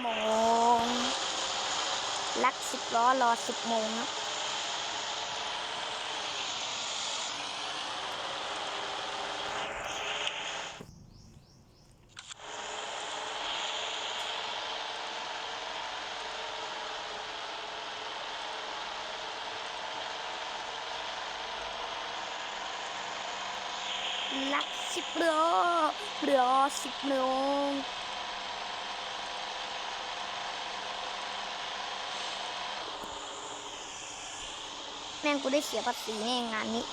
โมงลักสิบล้อรอสิบโมงนะลักสิบล้อรอสิบโมง แม่งกูได้เสียภาษีแน่งานนี้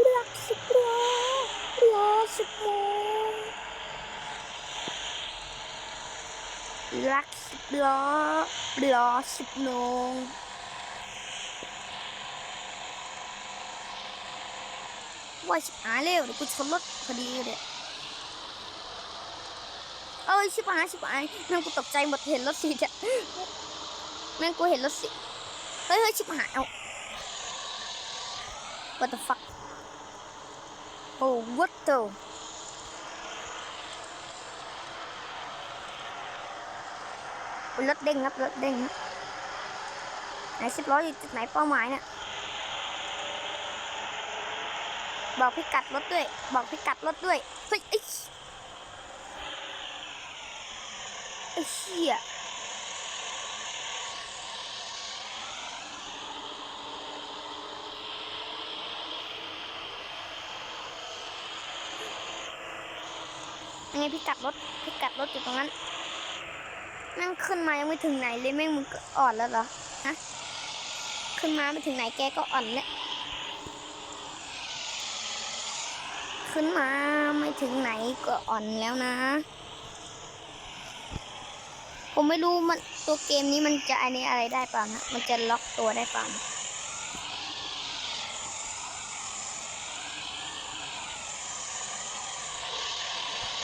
เลือกสิบล้อรอสิบโมงลักสิบล้อรอสิบโมงว่าชิบหายเร็วเดี๋ยวกูชนรถพอดีเลย เอ้ยชิบหายชิบหายแม่งกูตกใจหมดเห็นรถสิจ้ะแม่งกูเห็นรถสิเฮ้ยเฮ้ยชิบหายเอา what the fuck โอ้ what the รถเด้งครับรถเด้งครับไหนสิบล้ออยู่จุดไหนเป้าหมายเนี่ยบอกพิกัดรถด้วย บอกพิกัดรถด้วยเฮ้ย ไอ้เหี้ยยังไงพี่กัดรถพี่กัดรถอยู่ตรงนั้นนั่งขึ้นมายังไม่ถึงไหนเลยแม่งมึงก็อ่อนแล้วเหรอฮะขึ้นมาไม่ถึงไหนแกก็อ่อนแล้วขึ้นมาไม่ถึงไหนก็อ่อนแล้วนะ ผมไม่รู้มันตัวเกมนี้มันจะอันนี้อะไรได้เปล่านะมันจะล็อกตัวได้เปล่านะ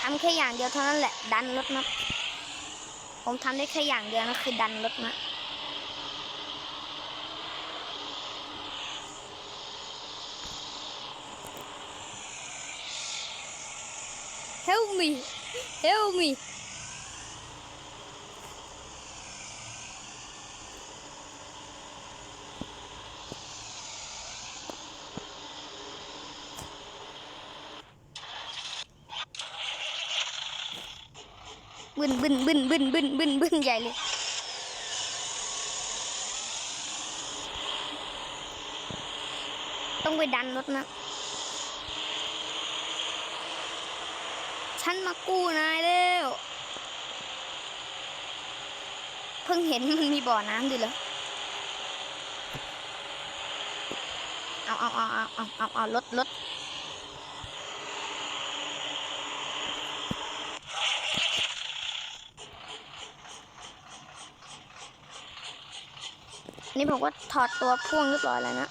ทำแค่อย่างเดียวเท่านั้นแหละ ดันรถนะ ผมทำได้แค่อย่างเดียวนะคือดันรถนะ Help me! Help me! บึนบึนบึนบึนบึนบึนบึนใหญ่เลยต้องไปดันรถนะ ฉันมากู้นายแล้ว เพิ่งเห็นมันมีบ่อน้ำด้วยเหรอเอาเอาเอาเอาเอาเอาเอารถรถ นี่ผมก็ถอดตัวพ่วงเรียบร้อยแล้วนะ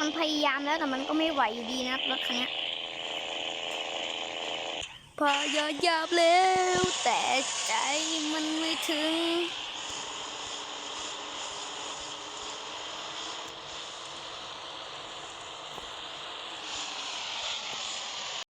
มันพยายามแล้วแต่มันก็ไม่ไหวอยู่ดีนะรถคันนี้ยพยายามแล้วแต่ใจมันไม่ถึง